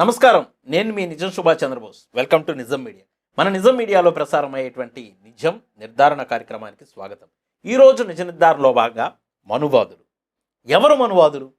నమస్కారం. నేను మీ నిజం Subhash Chandrabose. Welcome to Nijam media. మన నిజం మీడియాలో ప్రసారమయ్యేటువంటి నిజం నిర్ధారణ కార్యక్రమానికి స్వాగతం. ఈరోజు నిజ నిర్ధారణలో భాగంగా మనువాదులు. ఎవరు మనువాదులు?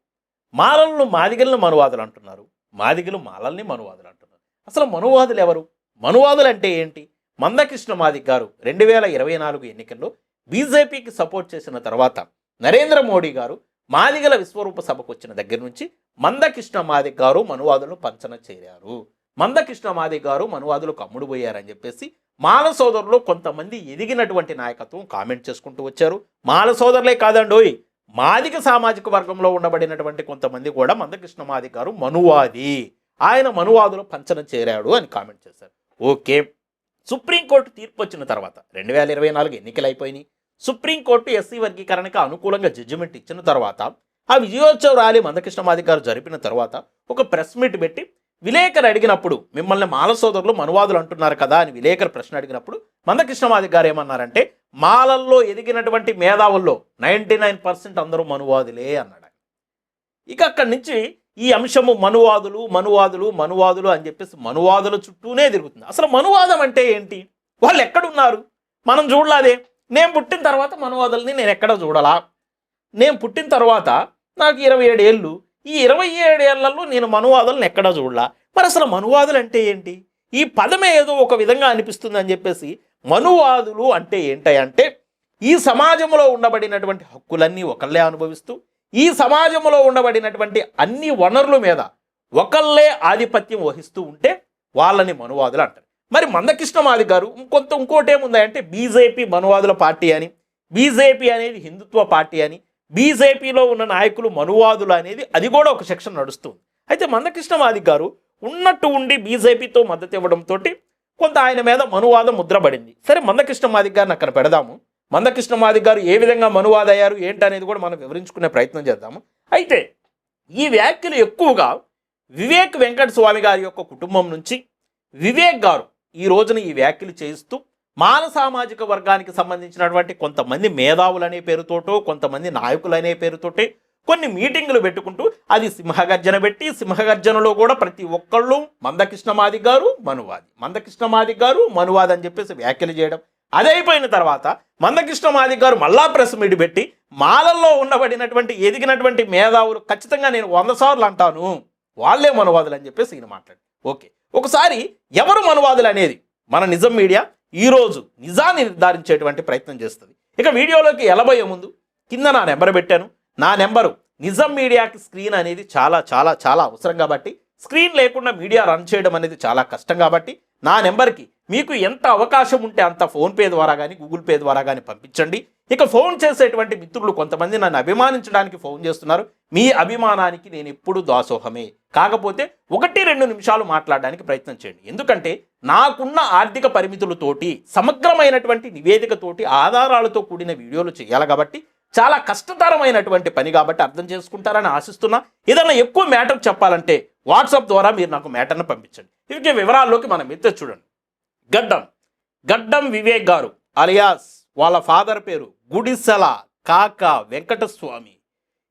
మాలలను మాదిగలను మనువాదులు అంటున్నారు. మాదిగలు మాలల్ని మనువాదులు అంటున్నారు. అసలు మనువాదులు ఎవరు? మనువాదులు అంటే ఏంటి? మందకృష్ణ మాదిగ్ గారు రెండు వేల ఇరవై నాలుగు ఎన్నికల్లో బీజేపీకి సపోర్ట్ చేసిన తర్వాత నరేంద్ర మోడీ గారు మాదిగల విశ్వరూప సభకు వచ్చిన దగ్గర నుంచి మందకృష్ణ మాదిక్ గారు మనువాదులను పంచన చేరారు. మందకృష్ణ మాదిక్ గారు మనువాదులకు అమ్ముడు పోయారని చెప్పేసి మాల సోదరులు కొంతమంది ఎదిగినటువంటి నాయకత్వం కామెంట్ చేసుకుంటూ వచ్చారు. మాల సోదరులే కాదండోయ్ మాదిగ సామాజిక వర్గంలో ఉండబడినటువంటి కొంతమంది కూడా మందకృష్ణ మాదిక్ గారు మనువాది. ఆయన మనువాదులు పంచన చేరాడు అని కామెంట్ చేశారు. ఓకే. సుప్రీంకోర్టు తీర్పు వచ్చిన తర్వాత రెండు వేల ఇరవై నాలుగు ఎన్నికలు అయిపోయినాయి సుప్రీంకోర్టు ఎస్సీ వర్గీకరణకు అనుకూలంగా జడ్జిమెంట్ ఇచ్చిన తర్వాత ఆ విజయోత్సవ ర్యాలీ మందకృష్ణ గారు జరిపిన తర్వాత ఒక ప్రెస్ మీట్ పెట్టి విలేకరు అడిగినప్పుడు మిమ్మల్ని మాల సోదరులు మనువాదులు అంటున్నారు కదా అని విలేకరు ప్రశ్న అడిగినప్పుడు మందకృష్ణ గారు ఏమన్నారంటే మాలల్లో ఎదిగినటువంటి మేధావుల్లో నైంటీ నైన్ పర్సెంట్ అందరూ మనువాదులే అన్నాడు ఇక అక్కడి నుంచి ఈ అంశము మనువాదులు మనువాదులు మనువాదులు అని చెప్పేసి మనువాదుల చుట్టూనే తిరుగుతుంది. అసలు మనువాదం అంటే ఏంటి? వాళ్ళు ఎక్కడున్నారు? మనం చూడలాదే. నేను పుట్టిన తర్వాత మనువాదుల్ని నేను ఎక్కడ చూడలా? నేను పుట్టిన తర్వాత నాకు ఇరవై ఏడు ఏళ్ళు. ఈ ఇరవై ఏడేళ్ళలో నేను మనువాదులను ఎక్కడా చూడలా. మరి అసలు మనువాదులు అంటే ఏంటి? ఈ పదమే ఏదో ఒక విధంగా అనిపిస్తుంది అని చెప్పేసి మనువాదులు అంటే ఏంటంటే ఈ సమాజంలో ఉండబడినటువంటి హక్కులన్నీ ఒకళ్ళే అనుభవిస్తూ ఈ సమాజంలో ఉండబడినటువంటి అన్ని వనరుల మీద ఒకళ్ళే ఆధిపత్యం వహిస్తూ ఉంటే వాళ్ళని మనువాదులు అంటారు. మరి మందకృష్ణమాది గారు ఇంకొంత ఇంకోటి ఏముందంటే బీజేపీ మనువాదుల పార్టీ అని. బీజేపీ అనేది హిందుత్వ పార్టీ అని. బీజేపీలో ఉన్న నాయకులు మనువాదులు అనేది అది కూడా ఒక సెక్షన్ నడుస్తుంది. అయితే మందకృష్ణమాది గారు ఉన్నట్టు ఉండి బీజేపీతో మద్దతు ఇవ్వడంతో కొంత ఆయన మీద మనువాదం ముద్రపడింది సరే మందకృష్ణ మాదిక్ గారిని అక్కడ పెడదాము. మందకృష్ణ మాదిక్ గారు ఏ విధంగా మనువాద అయ్యారు ఏంటనేది కూడా మనం వివరించుకునే ప్రయత్నం చేద్దాము. అయితే ఈ వ్యాఖ్యలు ఎక్కువగా వివేక్ వెంకట స్వామి గారి యొక్క కుటుంబం నుంచి వివేక్ గారు ఈ రోజున ఈ వ్యాఖ్యలు చేస్తూ మాల సామాజిక వర్గానికి సంబంధించినటువంటి కొంతమంది మేధావులనే పేరుతోటో కొంతమంది నాయకులనే పేరుతోటే కొన్ని మీటింగులు పెట్టుకుంటూ అది సింహగర్జన పెట్టి సింహగర్జనలో కూడా ప్రతి ఒక్కళ్ళు మందకృష్ణమాది గారు మనువాది. మందకృష్ణమాది గారు మనువాది అని చెప్పేసి వ్యాఖ్యలు చేయడం. అది అయిపోయిన తర్వాత మందకృష్ణమాది గారు మళ్ళా ప్రెస్ మీట్ పెట్టి మాలల్లో ఉండబడినటువంటి ఎదిగినటువంటి మేధావులు ఖచ్చితంగా నేను వంద సార్లు అంటాను. వాళ్ళే మనువాదులు అని చెప్పేసి ఈయన మాట్లాడు ఓకే. ఒకసారి ఎవరు మనువాదులు అనేది మన నిజం మీడియా? ఈరోజు నిజాన్ని నిర్ధారించేటువంటి ప్రయత్నం చేస్తుంది. ఇక వీడియోలోకి ఎలబోయే ముందు కింద నా నెంబర్ పెట్టాను. నా నెంబరు నిజం మీడియాకి స్క్రీన్ అనేది చాలా చాలా చాలా అవసరం కాబట్టి స్క్రీన్ లేకుండా మీడియా రన్ చేయడం అనేది చాలా కష్టం కాబట్టి నా నెంబర్కి మీకు ఎంత అవకాశం ఉంటే అంత ఫోన్పే ద్వారా కానీ గూగుల్ పే ద్వారా కానీ పంపించండి. ఇక ఫోన్ చేసేటువంటి మిత్రులు కొంతమంది నన్ను అభిమానించడానికి ఫోన్ చేస్తున్నారు. మీ అభిమానానికి నేను ఎప్పుడు దాసోహమే. కాకపోతే ఒకటి రెండు నిమిషాలు మాట్లాడడానికి ప్రయత్నం చేయండి. ఎందుకంటే నాకున్న ఆర్థిక పరిమితులతోటి సమగ్రమైనటువంటి నివేదికతోటి ఆధారాలతో కూడిన వీడియోలు చేయాలి కాబట్టి చాలా కష్టతరమైనటువంటి పని కాబట్టి అర్థం చేసుకుంటారని ఆశిస్తున్నా. ఏదైనా ఎక్కువ మ్యాటర్ చెప్పాలంటే వాట్సాప్ ద్వారా మీరు నాకు మ్యాటర్ను పంపించండి. ఇవి వివరాల్లోకి మనం ఎత్తే చూడండి. గడ్డం. గడ్డం వివేక్ గారు అలియాస్ వాళ్ళ ఫాదర్ పేరు గుడిసెల కాక వెంకటస్వామి.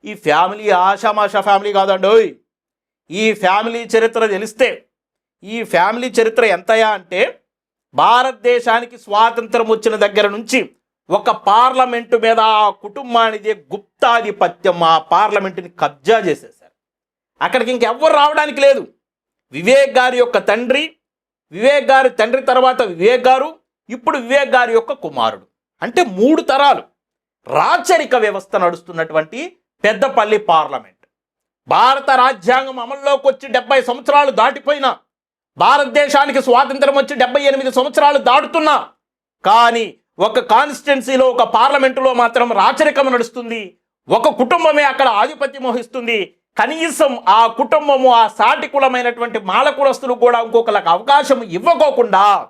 ఈ ఫ్యామిలీ ఆషామాషా ఫ్యామిలీ కాదండి ఈ ఫ్యామిలీ చరిత్ర తెలిస్తే ఈ ఫ్యామిలీ చరిత్ర ఎంతయా అంటే భారతదేశానికి స్వాతంత్రం వచ్చిన దగ్గర నుంచి ఒక పార్లమెంటు మీద ఆ కుటుంబానిదే గుప్తాధిపత్యం ఆ పార్లమెంటుని కబ్జా చేసేశారు. అక్కడికి ఇంకెవ్వరు రావడానికి లేదు. వివేక్ గారి యొక్క తండ్రి వివేక్ గారి తండ్రి తర్వాత వివేక్ గారు ఇప్పుడు వివేక్ గారి యొక్క కుమారుడు. అంటే మూడు తరాలు. రాచరిక వ్యవస్థ నడుస్తున్నటువంటి పెద్దపల్లి పార్లమెంట్. భారత రాజ్యాంగం అమల్లోకి వచ్చి డెబ్బై సంవత్సరాలు దాటిపోయినా భారతదేశానికి స్వాతంత్రం వచ్చి డెబ్బై ఎనిమిది సంవత్సరాలు దాటుతున్నా. కానీ ఒక కాన్స్టిట్యున్సీలో ఒక పార్లమెంటులో మాత్రం రాచరికం నడుస్తుంది. ఒక కుటుంబమే అక్కడ ఆధిపత్యం వహిస్తుంది. కనీసం ఆ కుటుంబము ఆ సాటి కులమైనటువంటి మాల కులస్తులు కూడా ఇంకొకరికి అవకాశం ఇవ్వకోకుండా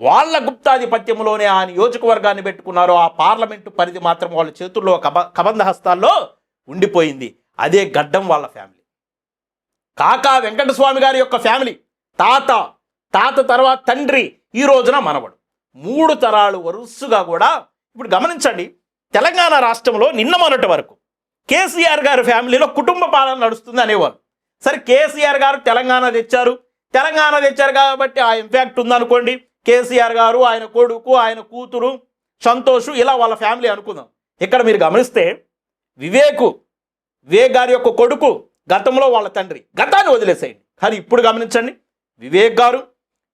వాళ్ళ గుప్తాధిపత్యంలోనే ఆ నియోజకవర్గాన్ని పెట్టుకున్నారు ఆ పార్లమెంటు పరిధి మాత్రం వాళ్ళ చేతుల్లో కబ కబంధ హస్తాల్లో ఉండిపోయింది. అదే గడ్డం వాళ్ళ ఫ్యామిలీ. కాకా వెంకటస్వామి గారి యొక్క ఫ్యామిలీ తాత తాత తర్వాత తండ్రి ఈ రోజున మనవడు. మూడు తరాలు వరుసగా కూడా ఇప్పుడు గమనించండి తెలంగాణ రాష్ట్రంలో నిన్న మొన్నటి వరకు కేసీఆర్ గారి ఫ్యామిలీలో కుటుంబ పాలన నడుస్తుంది అనేవారు సరే కేసీఆర్ గారు తెలంగాణ తెచ్చారు. తెలంగాణ తెచ్చారు కాబట్టి ఆ ఇంపాక్ట్ ఉందనుకోండి. కేసీఆర్ గారు ఆయన కొడుకు ఆయన కూతురు సంతోష్ ఇలా వాళ్ళ ఫ్యామిలీ అనుకుందాం. ఇక్కడ మీరు గమనిస్తే వివేకు వివేక్ గారి యొక్క కొడుకు గతంలో వాళ్ళ తండ్రి. గతాన్ని వదిలేసేయండి. కానీ ఇప్పుడు గమనించండి. వివేక్ గారు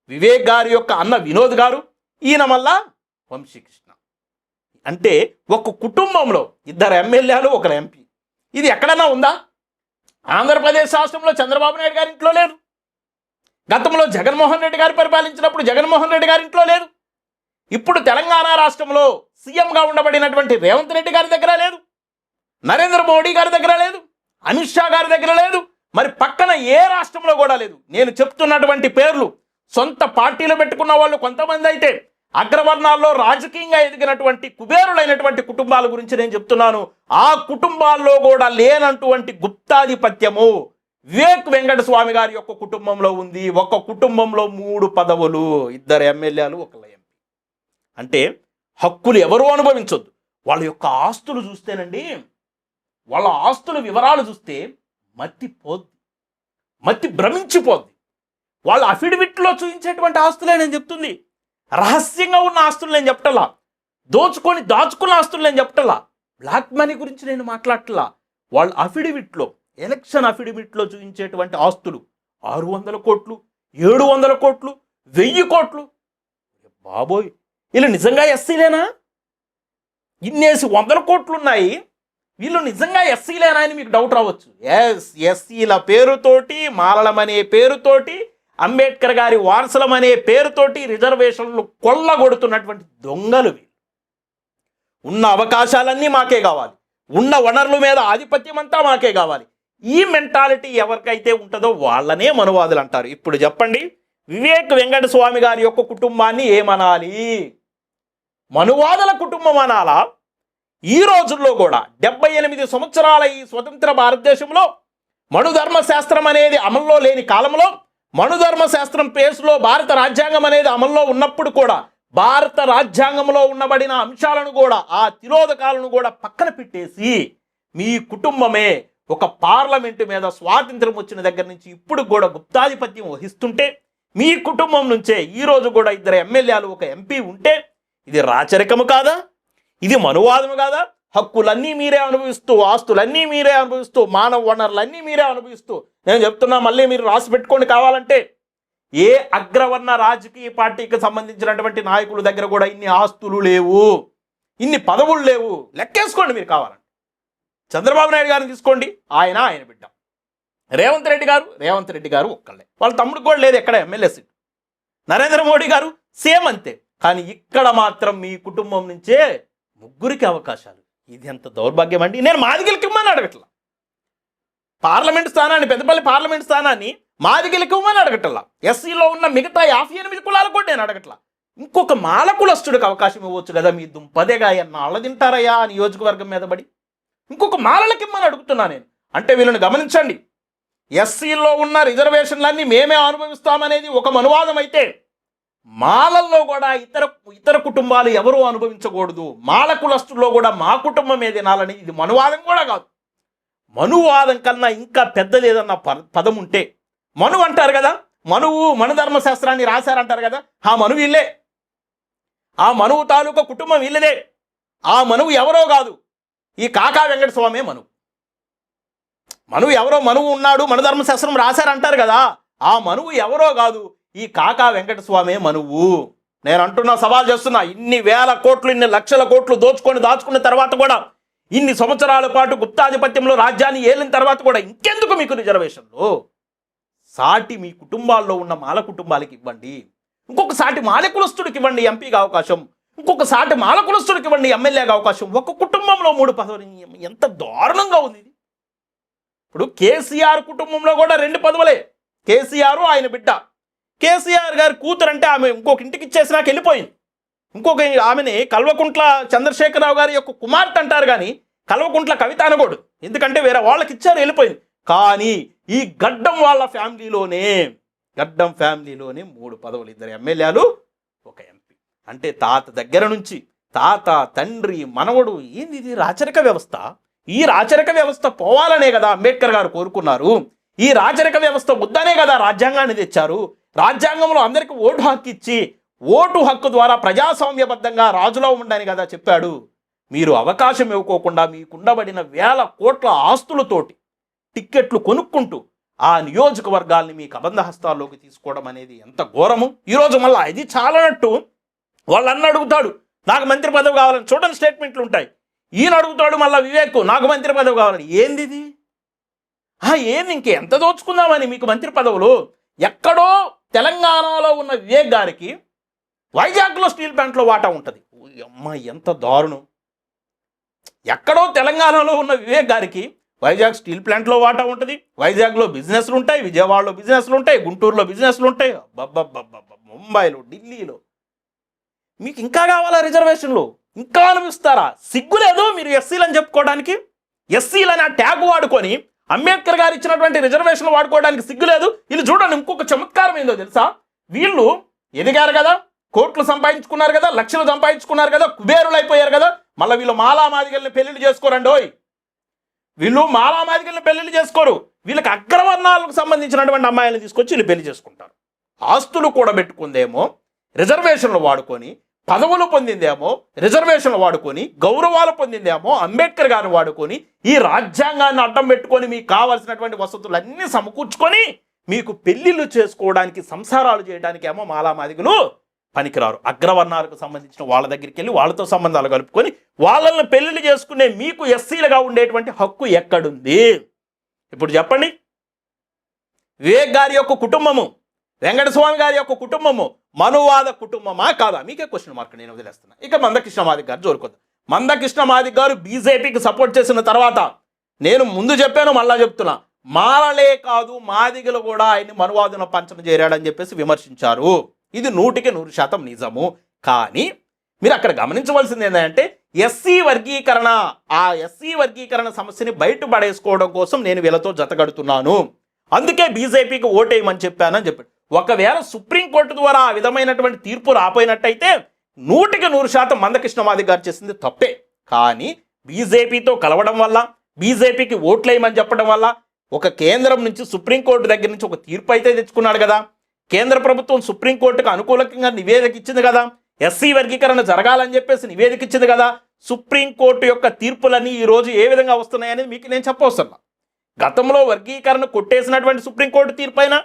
వివేక్ గారి యొక్క అన్న వినోద్ గారు ఈయన మళ్ళా వంశీకృష్ణ. అంటే ఒక కుటుంబంలో ఇద్దరు ఎమ్మెల్యేలు ఒకరు ఎంపీ. ఇది ఎక్కడన్నా ఉందా? ఆంధ్రప్రదేశ్ రాష్ట్రంలో చంద్రబాబు నాయుడు గారి ఇంట్లో లేదు గతంలో జగన్మోహన్ రెడ్డి గారు పరిపాలించినప్పుడు జగన్మోహన్ రెడ్డి గారి ఇంట్లో లేదు ఇప్పుడు తెలంగాణ రాష్ట్రంలో సీఎంగా ఉండబడినటువంటి రేవంత్ రెడ్డి గారి దగ్గర లేదు నరేంద్ర మోడీ గారి దగ్గర లేదు. అమిత్ షా గారి దగ్గర లేదు. మరి పక్కన ఏ రాష్ట్రంలో కూడా లేదు. నేను చెప్తున్నటువంటి పేర్లు సొంత పార్టీలు పెట్టుకున్న వాళ్ళు కొంతమంది అయితే అగ్రవర్ణాల్లో రాజకీయంగా ఎదిగినటువంటి కుబేరులైనటువంటి కుటుంబాల గురించి నేను చెప్తున్నాను. ఆ కుటుంబాల్లో కూడా లేనటువంటి గుప్తాధిపత్యము వివేక్ వెంకట స్వామి గారి యొక్క కుటుంబంలో ఉంది. ఒక కుటుంబంలో మూడు పదవులు ఇద్దరు ఎమ్మెల్యేలు ఒక ఎంపీ. అంటే హక్కులు ఎవరు అనుభవించొద్దు. వాళ్ళ యొక్క ఆస్తులు చూస్తేనండి వాళ్ళ ఆస్తుల వివరాలు చూస్తే మత్తి పోద్ది. మత్తి భ్రమించిపోద్ది. వాళ్ళ అఫిడవిట్లో చూపించేటువంటి ఆస్తులే నేను చెప్తుంది. రహస్యంగా ఉన్న ఆస్తులు నేను చెప్పటలా? దోచుకొని దాచుకున్న ఆస్తులు నేను చెప్పటలా? బ్లాక్ మనీ గురించి నేను మాట్లాడటలా? వాళ్ళ అఫిడవిట్లో ఎలక్షన్ అఫిడవిట్లో చూపించేటువంటి ఆస్తులు ఆరు వందల కోట్లు ఏడు వందల కోట్లు వెయ్యి కోట్లు. బాబోయ్! వీళ్ళు నిజంగా ఎస్సీలేనా? ఇన్నేసి వందల కోట్లు ఉన్నాయి వీళ్ళు నిజంగా ఎస్సీలేనా అని మీకు డౌట్ రావచ్చు. ఎస్ ఎస్సీల పేరుతోటి మాలలం అనే పేరుతోటి అంబేద్కర్ గారి వారసులం అనే పేరుతోటి రిజర్వేషన్లు కొల్లగొడుతున్నటువంటి దొంగలు వీళ్ళు. ఉన్న అవకాశాలన్నీ మాకే కావాలి. ఉన్న వనరుల మీద ఆధిపత్యం అంతా మాకే కావాలి. ఈ మెంటాలిటీ ఎవరికైతే ఉంటుందో వాళ్ళనే మనువాదులు అంటారు. ఇప్పుడు చెప్పండి వివేక్ వెంకట స్వామి గారి యొక్క కుటుంబాన్ని ఏమనాలి? మనువాదుల కుటుంబం అనాలా? ఈ రోజుల్లో కూడా డెబ్బై ఎనిమిది సంవత్సరాల ఈ స్వతంత్ర భారతదేశంలో మనుధర్మ శాస్త్రం అనేది అమల్లో లేని కాలంలో మనుధర్మ శాస్త్రం పేసులో భారత రాజ్యాంగం అనేది అమల్లో ఉన్నప్పుడు కూడా భారత రాజ్యాంగంలో ఉన్నబడిన అంశాలను కూడా ఆ తిరోధకాలను కూడా పక్కన పెట్టేసి మీ కుటుంబమే ఒక పార్లమెంటు మీద స్వాతంత్రం వచ్చిన దగ్గర నుంచి ఇప్పుడు కూడా గుప్తాధిపత్యం వహిస్తుంటే మీ కుటుంబం నుంచే ఈ రోజు కూడా ఇద్దరు ఎమ్మెల్యేలు ఒక ఎంపీ ఉంటే ఇది రాచరికము కాదా? ఇది మనువాదము కాదా? హక్కులన్నీ మీరే అనుభవిస్తూ ఆస్తులన్నీ మీరే అనుభవిస్తూ మానవ వనరులన్నీ మీరే అనుభవిస్తూ నేను చెప్తున్నా మళ్ళీ మీరు రాసి పెట్టుకోండి కావాలంటే. ఏ అగ్రవర్ణ రాజకీయ పార్టీకి సంబంధించినటువంటి నాయకుల దగ్గర కూడా ఇన్ని ఆస్తులు లేవు ఇన్ని పదవులు లేవు లెక్కేసుకోండి మీరు కావాలంటే. చంద్రబాబు నాయుడు గారిని తీసుకోండి ఆయన ఆయన బిడ్డ. రేవంత్ రెడ్డి గారు రేవంత్ రెడ్డి గారు ఒక్కళ్ళే. వాళ్ళ తమ్ముడు కూడా లేదు ఎక్కడ ఎమ్మెల్యే సీట్. నరేంద్ర మోడీ గారు సేమ్ అంతే. కానీ ఇక్కడ మాత్రం మీ కుటుంబం నుంచే ముగ్గురికి అవకాశాలు ఇది ఎంత దౌర్భాగ్యం అండి? నేను మాదిగలకి ఇమ్మని అడగట్లా. పార్లమెంట్ స్థానాన్ని పెద్దపల్లి పార్లమెంట్ స్థానాన్ని మాదిగలకి ఇవ్వమని అడగట్లా. ఎస్సీలో ఉన్న మిగతా యాభై ఎనిమిది కులాలకు కూడా నేను అడగట్లా. ఇంకొక మాల కులస్తుడికి అవకాశం ఇవ్వచ్చు కదా మీ దుంపదేగా ఎన్నాళ్ళ తింటారయ్యా నియోజకవర్గం మీద పడి? ఇంకొక మాలలకి ఇమ్మని అడుగుతున్నా నేను. అంటే వీళ్ళని గమనించండి. ఎస్సీలో ఉన్న రిజర్వేషన్లన్నీ మేమే అనుభవిస్తామనేది ఒక మనువాదం అయితే మాలల్లో కూడా ఇతర ఇతర కుటుంబాలు ఎవరూ అనుభవించకూడదు. మాల కులస్తుల్లో కూడా మా కుటుంబమే తినాలని ఇది మనువాదం కూడా కాదు. మనువాదం కన్నా ఇంకా పెద్దలేదన్న పదం ఉంటే మను అంటారు కదా? మనువు మనధర్మ శాస్త్రాన్ని రాశారంటారు కదా? ఆ మనువు ఇల్లే ఆ మనువు తాలూకా కుటుంబం వీళ్ళదే. ఆ మనువు ఎవరో కాదు. ఈ కాకా వెంకట స్వామే మనువు మనువు ఎవరో మనువు ఉన్నాడు మనుధర్మ శాస్త్రం రాశారంటారు కదా? ఆ మనువు ఎవరో కాదు. ఈ కాకా వెంకటస్వామి మనువు. నేను అంటున్నా సవాల్ చేస్తున్నా ఇన్ని వేల కోట్లు ఇన్ని లక్షల కోట్లు దోచుకొని దాచుకున్న తర్వాత కూడా ఇన్ని సంవత్సరాల పాటు గుప్తాధిపత్యంలో రాజ్యాన్ని ఏలిన తర్వాత కూడా ఇంకెందుకు మీకు రిజర్వేషన్లు? సాటి మీ కుటుంబాల్లో ఉన్న మాల కుటుంబాలకి ఇవ్వండి. ఇంకొక సాటి మాల కులస్తుడికి ఇవ్వండి ఎంపీగా అవకాశం. ఇంకొక సాటి మాల కులస్తుడికి ఇవ్వండి ఎమ్మెల్యేగా అవకాశం. ఒక కుటుంబంలో మూడు పదవులు ఎంత దారుణంగా ఉంది ఇది. ఇప్పుడు కేసీఆర్ కుటుంబంలో కూడా రెండు పదవులే. కేసీఆర్ ఆయన బిడ్డ. కేసీఆర్ గారి కూతురు అంటే ఆమె ఇంకొక ఇంటికి ఇచ్చేసినాక వెళ్ళిపోయింది. ఇంకొక ఆమెని కల్వకుంట్ల చంద్రశేఖరరావు గారి యొక్క కుమార్తె అంటారు కానీ కల్వకుంట్ల కవిత అనకూడదు. ఎందుకంటే వేరే వాళ్ళకి ఇచ్చారు వెళ్ళిపోయింది. కానీ ఈ గడ్డం వాళ్ళ ఫ్యామిలీలోనే గడ్డం ఫ్యామిలీలోనే మూడు పదవులు ఇద్దరు ఎమ్మెల్యేలు ఒక ఎంపీ. అంటే తాత దగ్గర నుంచి తాత తండ్రి మనవడు ఏంది ఇది రాచరిక వ్యవస్థ? ఈ రాచరిక వ్యవస్థ పోవాలనే కదా అంబేద్కర్ గారు కోరుకున్నారు. ఈ రాచరిక వ్యవస్థ వద్దనే కదా రాజ్యాంగాన్ని తెచ్చారు. రాజ్యాంగంలో అందరికీ ఓటు హక్కు ఇచ్చి ఓటు హక్కు ద్వారా ప్రజాస్వామ్యబద్ధంగా రాజులో ఉండని కదా చెప్పాడు. మీరు అవకాశం ఇవ్వకోకుండా మీకుండబడిన వేల కోట్ల ఆస్తులతోటి టిక్కెట్లు కొనుక్కుంటూ ఆ నియోజకవర్గాల్ని మీ కబంధ హస్తాల్లోకి తీసుకోవడం అనేది ఎంత ఘోరము? ఈరోజు మళ్ళీ ఇది చాలనట్టు వాళ్ళన్న అడుగుతాడు నాకు మంత్రి పదవి కావాలని చూడండి స్టేట్మెంట్లు ఉంటాయి. ఈయన అడుగుతాడు మళ్ళీ వివేక్ నాకు మంత్రి పదవి కావాలని ఏంది ఇది ఆ, ఎంత ఇంకెంత దోచుకుందామని మీకు మంత్రి పదవులు? ఎక్కడో తెలంగాణలో ఉన్న వివేక్ గారికి వైజాగ్లో స్టీల్ ప్లాంట్లో వాటా ఉంటుంది. అమ్మ ఎంత దారుణం. ఎక్కడో తెలంగాణలో ఉన్న వివేక్ గారికి వైజాగ్ స్టీల్ ప్లాంట్లో వాటా ఉంటుంది. వైజాగ్లో బిజినెస్లు ఉంటాయి విజయవాడలో బిజినెస్లు ఉంటాయి గుంటూరులో బిజినెస్లు ఉంటాయి. అబ్బబ్బబ్బబ్బ ముంబైలో ఢిల్లీలో. మీకు ఇంకా కావాలా రిజర్వేషన్లు? ఇంకా అనిపిస్తారా? సిగ్గులేదో మీరు ఎస్సీలని చెప్పుకోవడానికి? ఎస్సీలని ఆ ట్యాగ్ వాడుకొని అంబేద్కర్ గారు ఇచ్చినటువంటి రిజర్వేషన్లు వాడుకోవడానికి సిగ్గు లేదు. వీళ్ళు చూడండి ఇంకొక చమత్కారం ఏందో తెలుసా? వీళ్ళు ఎదిగారు కదా కోట్లు సంపాదించుకున్నారు కదా లక్షలు సంపాదించుకున్నారు కదా కుబేరులు అయిపోయారు కదా మళ్ళీ వీళ్ళు మాలామాదిగల్ని పెళ్ళిళ్ళు చేసుకోరండి వీళ్ళు మాలామాదిగల్ని పెళ్ళిళ్ళు చేసుకోరు. వీళ్ళకి అగ్రవర్ణాలకు సంబంధించినటువంటి అమ్మాయిలను తీసుకొచ్చి వీళ్ళు పెళ్ళి చేసుకుంటారు. ఆస్తులు కూడా పెట్టుకుందేమో రిజర్వేషన్లు వాడుకొని పదవులు పొందిందేమో రిజర్వేషన్లు వాడుకొని గౌరవాలు పొందిందేమో అంబేద్కర్ గారిని వాడుకొని ఈ రాజ్యాంగాన్ని అడ్డం పెట్టుకొని మీకు కావాల్సినటువంటి వసతులన్నీ సమకూర్చుకొని మీకు పెళ్ళిళ్ళు చేసుకోవడానికి సంసారాలు చేయడానికి ఏమో మాలామాదిగులు పనికిరారు. అగ్రవర్ణాలకు సంబంధించిన వాళ్ళ దగ్గరికి వెళ్ళి వాళ్ళతో సంబంధాలు కలుపుకొని వాళ్ళని పెళ్ళిళ్ళు చేసుకునే మీకు ఎస్సీలుగా ఉండేటువంటి హక్కు ఎక్కడుంది? ఇప్పుడు చెప్పండి. వివేక్ గారి యొక్క కుటుంబము వెంకటస్వామి గారి యొక్క కుటుంబము మనువాద కుటుంబమా కాదా? మీకే క్వశ్చన్ మార్క్ నేను వదిలేస్తున్నా. ఇక మందకృష్ణ మాదిక్ గారు జోరుకొద్దాం. మందకృష్ణ మాదిక్ గారు బీజేపీకి సపోర్ట్ చేసిన తర్వాత నేను ముందు చెప్పాను మళ్ళా చెప్తున్నా. మాలలే కాదు మాదిగలు కూడా ఆయన్ని మనువాదున పంచన చేరాడని చెప్పేసి విమర్శించారు. ఇది నూటికి నూరు శాతం నిజము. కానీ మీరు అక్కడ గమనించవలసింది ఏంటంటే ఎస్సీ వర్గీకరణ ఆ ఎస్సీ వర్గీకరణ సమస్యని బయటపడేసుకోవడం కోసం నేను వీళ్ళతో జతగడుతున్నాను అందుకే బీజేపీకి ఓటేయమని చెప్పానని చెప్పాడు. ఒకవేళ సుప్రీంకోర్టు ద్వారా ఆ విధమైనటువంటి తీర్పు రాపోయినట్టయితే నూటికి నూరు శాతం మందకృష్ణ మాదిగ గారు చేసింది తప్పే. కానీ బీజేపీతో కలవడం వల్ల బీజేపీకి ఓట్లేయమని చెప్పడం వల్ల ఒక కేంద్రం నుంచి సుప్రీంకోర్టు దగ్గర నుంచి ఒక తీర్పు అయితే తెచ్చుకున్నాడు కదా. కేంద్ర ప్రభుత్వం సుప్రీంకోర్టుకు అనుకూలంగా నివేదిక ఇచ్చింది కదా. ఎస్సీ వర్గీకరణ జరగాలని చెప్పేసి నివేదిక ఇచ్చింది కదా. సుప్రీంకోర్టు యొక్క తీర్పులన్నీ ఈరోజు ఏ విధంగా వస్తున్నాయనేది మీకు నేను చెప్పవస్తున్నా గతంలో వర్గీకరణ కొట్టేసినటువంటి సుప్రీంకోర్టు తీర్పైనా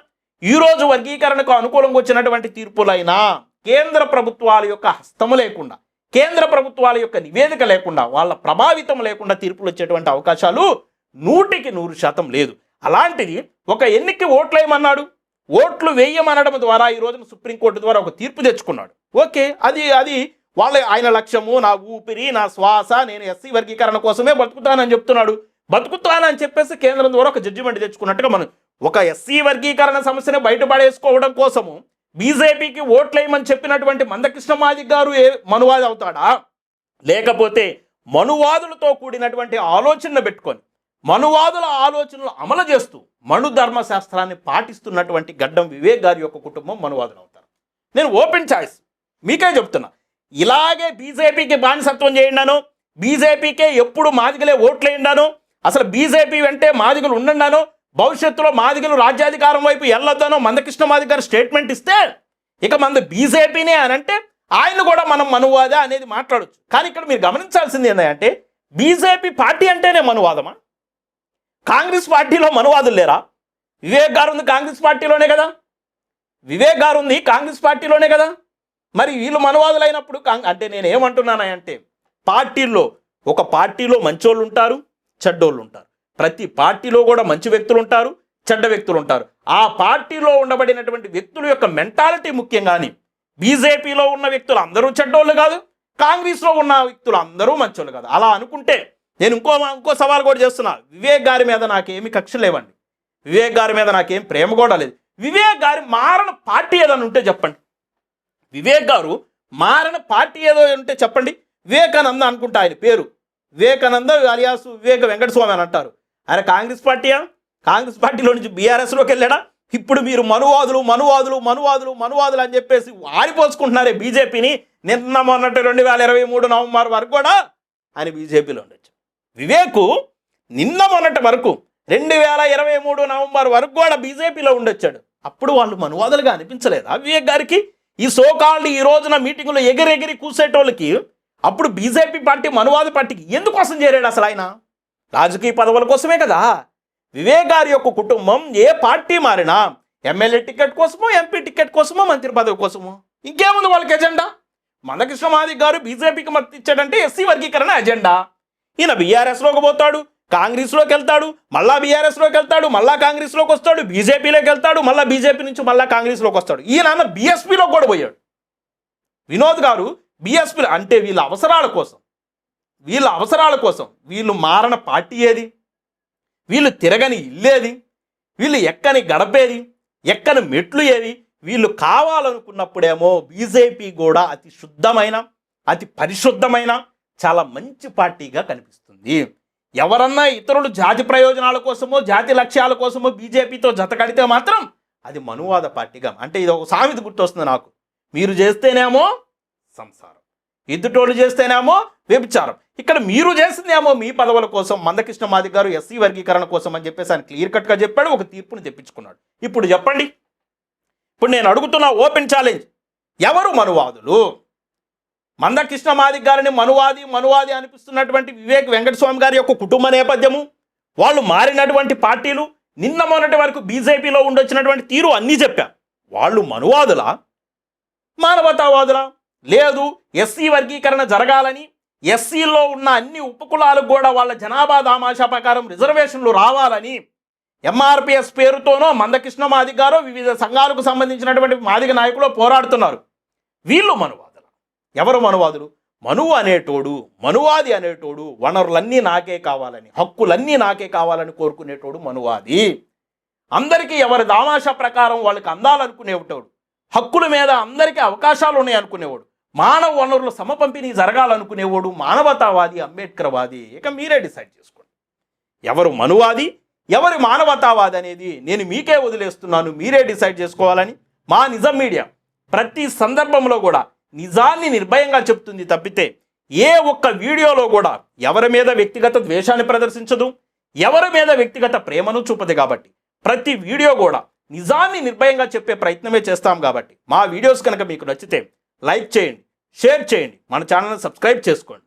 ఈ రోజు వర్గీకరణకు అనుకూలంగా వచ్చినటువంటి తీర్పులైనా కేంద్ర ప్రభుత్వాల యొక్క హస్తము లేకుండా కేంద్ర ప్రభుత్వాల యొక్క నివేదిక లేకుండా వాళ్ళ ప్రభావితం లేకుండా తీర్పులు వచ్చేటువంటి అవకాశాలు నూటికి నూరు శాతం లేదు. అలాంటిది ఒక ఎన్నిక ఓట్లేయమన్నాడు ఓట్లు వేయమనడం ద్వారా ఈ రోజున సుప్రీంకోర్టు ద్వారా ఒక తీర్పు తెచ్చుకున్నాడు. ఓకే అది అది వాళ్ళ ఆయన లక్ష్యము నా ఊపిరి నా శ్వాస నేను ఎస్సీ వర్గీకరణ కోసమే బతుకుతానని చెప్తున్నాడు. బతుకుతానని చెప్పేసి కేంద్రం ద్వారా ఒక జడ్జిమెంట్ తెచ్చుకున్నట్టుగా మనం ఒక ఎస్సీ వర్గీకరణ సమస్యను బయటపడేసుకోవడం కోసము బీజేపీకి ఓట్లేయమని చెప్పినటువంటి మందకృష్ణ మాదిక్ గారు ఏ మనువాది అవుతాడా? లేకపోతే మనువాదులతో కూడినటువంటి ఆలోచన పెట్టుకొని మనువాదుల ఆలోచనలు అమలు చేస్తూ మను ధర్మశాస్త్రాన్ని పాటిస్తున్నటువంటి గడ్డం వివేక్ గారి యొక్క కుటుంబం మనువాదులు అవుతారు. నేను ఓపెన్ చాయిస్ మీకే చెప్తున్నా. ఇలాగే బీజేపీకి బానిసత్వం చేయండాను బీజేపీకే ఎప్పుడు మాదిగలే ఓట్లేయండాను అసలు బీజేపీ వెంటే మాదిగలు ఉండండాను భవిష్యత్తులో మాదిగలు రాజ్యాధికారం వైపు వెళ్ళొద్దనో మందకృష్ణ మాదిగ గారు స్టేట్మెంట్ ఇస్తే ఇక మంది బీజేపీనే అని అంటే ఆయన కూడా మనం మనువాదా అనేది మాట్లాడొచ్చు. కానీ ఇక్కడ మీరు గమనించాల్సింది ఏంటంటే బీజేపీ పార్టీ అంటేనే మనువాదమా? కాంగ్రెస్ పార్టీలో మనువాదులు లేరా? వివేక్ గారు ఉంది కాంగ్రెస్ పార్టీలోనే కదా? వివేక్ గారు ఉంది కాంగ్రెస్ పార్టీలోనే కదా? మరి వీళ్ళు మనువాదులైనప్పుడు కాంగ్ అంటే నేను ఏమంటున్నానంటే పార్టీల్లో ఒక పార్టీలో మంచోళ్ళు ఉంటారు చెడ్డోళ్ళు ఉంటారు. ప్రతి పార్టీలో కూడా మంచి వ్యక్తులు ఉంటారు చెడ్డ వ్యక్తులు ఉంటారు. ఆ పార్టీలో ఉండబడినటువంటి వ్యక్తుల యొక్క మెంటాలిటీ ముఖ్యం కానీ బీజేపీలో ఉన్న వ్యక్తులు అందరూ చెడ్డోళ్ళు కాదు కాంగ్రెస్లో ఉన్న వ్యక్తులు అందరూ మంచోళ్ళు కాదు. అలా అనుకుంటే నేను ఇంకో ఇంకో సవాల్ కూడా చేస్తున్నా. వివేక్ గారి మీద నాకేమి కక్ష లేవండి. వివేక్ గారి మీద నాకేం ప్రేమ కూడా లేదు. వివేక్ గారి మారణ పార్టీ ఏదైనా ఉంటే చెప్పండి. వివేక్ గారు మారణ పార్టీ ఏదో ఉంటే చెప్పండి. వివేకానంద అనుకుంటా ఆయన పేరు. వివేకానంద అలియాస్ వివేక వెంకటస్వామి అని అంటారు. ఆయన కాంగ్రెస్ పార్టీయా? కాంగ్రెస్ పార్టీలో నుంచి బీఆర్ఎస్లోకి వెళ్ళాడా? ఇప్పుడు మీరు మనువాదులు మనువాదులు మనువాదులు మనువాదులు అని చెప్పేసి ఆరిపోసుకుంటున్నారే బీజేపీని నిన్న మొన్నటి రెండు వేల ఇరవై మూడు నవంబర్ వరకు కూడా ఆయన బీజేపీలో ఉండొచ్చు. వివేకు నిన్న మొన్నటి వరకు రెండు వేల ఇరవై మూడు నవంబర్ వరకు కూడా బీజేపీలో ఉండొచ్చాడు. అప్పుడు వాళ్ళు మనువాదులుగా అనిపించలేదా వివేక్ గారికి? ఈ సోకాళ్ళు ఈ రోజున మీటింగ్లో ఎగిరెగిరి కూసేటోళ్ళకి అప్పుడు బీజేపీ పార్టీ మనువాద పార్టీకి ఎందుకోసం చేరాడు అసలు ఆయన? రాజకీయ పదవుల కోసమే కదా. వివేక్ గారి యొక్క కుటుంబం ఏ పార్టీ మారినా ఎమ్మెల్యే టికెట్ కోసమో ఎంపీ టికెట్ కోసమో మంత్రి పదవి కోసమో ఇంకేముంది వాళ్ళకి ఎజెండా? మందకృష్ణ మాదిక్ గారు బీజేపీకి మద్దతు ఇచ్చాడంటే ఎస్సీ వర్గీకరణ ఎజెండా? ఈయన బీఆర్ఎస్లోకి పోతాడు కాంగ్రెస్లోకి వెళ్తాడు మళ్ళా బీఆర్ఎస్లోకి వెళ్తాడు మళ్ళా కాంగ్రెస్లోకి వస్తాడు బీజేపీలోకి వెళ్తాడు మళ్ళా బీజేపీ నుంచి మళ్ళా కాంగ్రెస్లోకి వస్తాడు. ఈయన బీఎస్పీలోకి కూడా పోయాడు. వినోద్ గారు బీఎస్పీలో అంటే వీళ్ళ అవసరాల కోసం. వీళ్ళ అవసరాల కోసం వీళ్ళు మారణ పార్టీ ఏది? వీళ్ళు తిరగని ఇల్లేది వీళ్ళు ఎక్కని గడపేది ఎక్కని మెట్లు ఏవి? వీళ్ళు కావాలనుకున్నప్పుడేమో బీజేపీ కూడా అతి శుద్ధమైన అతి పరిశుద్ధమైన చాలా మంచి పార్టీగా కనిపిస్తుంది. ఎవరన్నా ఇతరులు జాతి ప్రయోజనాల కోసమో జాతి లక్ష్యాల కోసమో బీజేపీతో జత కడితే మాత్రం అది మనువాద పార్టీగా అంటే ఇది ఒక సామెత గుర్తొస్తుంది నాకు. మీరు చేస్తేనేమో సంసారం. ఎదుటోళ్ళు చేస్తేనేమో వ్యభిచారం. ఇక్కడ మీరు చేసిందేమో మీ పదవుల కోసం మందకృష్ణ మాది గారు ఎస్సీ వర్గీకరణ కోసం అని చెప్పేసి ఆయన క్లియర్ కట్గా చెప్పాడు ఒక తీర్పుని తెప్పించుకున్నాడు. ఇప్పుడు చెప్పండి. ఇప్పుడు నేను అడుగుతున్న ఓపెన్ ఛాలెంజ్ ఎవరు మనువాదులు? మందకృష్ణ మాది గారిని మనువాది మనువాది అనిపిస్తున్నటువంటి వివేక్ వెంకటస్వామి గారి యొక్క కుటుంబ నేపథ్యము వాళ్ళు మారినటువంటి పార్టీలు నిన్న మొన్నటి వరకు బీజేపీలో ఉండొచ్చినటువంటి తీరు అన్నీ చెప్పా. వాళ్ళు మనువాదులా? మానవతావాదులా? లేదు ఎస్సీ వర్గీకరణ జరగాలని ఎస్సీలో ఉన్న అన్ని ఉపకులాలకు కూడా వాళ్ళ జనాభా దామాషా ప్రకారం రిజర్వేషన్లు రావాలని ఎంఆర్పిఎస్ పేరుతోనో మందకృష్ణ మాదిగ గారో వివిధ సంఘాలకు సంబంధించినటువంటి మాదిగ నాయకులు పోరాడుతున్నారు. వీళ్ళు మనువాదులు. ఎవరు మనువాదులు? మనువు అనేటోడు మనువాది అనేటోడు వనరులన్నీ నాకే కావాలని హక్కులన్నీ నాకే కావాలని కోరుకునేటోడు మనువాది. అందరికీ ఎవరి దామాషా ప్రకారం వాళ్ళకి అందాలనుకునేటోడు హక్కుల మీద అందరికీ అవకాశాలు ఉన్నాయి అనుకునేవాడు మానవ వనరుల సమపంపిణీ జరగాలనుకునేవాడు మానవతావాది అంబేద్కర్వాది. ఇక మీరే డిసైడ్ చేసుకోండి. ఎవరు మనువాది ఎవరి మానవతావాది అనేది నేను మీకే వదిలేస్తున్నాను మీరే డిసైడ్ చేసుకోవాలని మా నిజం మీడియా ప్రతి సందర్భంలో కూడా నిజాన్ని నిర్భయంగా చెప్తుంది తప్పితే ఏ ఒక్క వీడియోలో కూడా ఎవరి మీద వ్యక్తిగత ద్వేషాన్ని ప్రదర్శించదు ఎవరి మీద వ్యక్తిగత ప్రేమను చూపదు కాబట్టి. ప్రతి వీడియో కూడా నిజాన్ని నిర్భయంగా చెప్పే ప్రయత్నమే చేస్తాం కాబట్టి. మా వీడియోస్ కనుక మీకు నచ్చితే లైక్ చేయండి. షేర్ చేయండి. మన ఛానల్ని సబ్స్క్రైబ్ చేసుకోండి.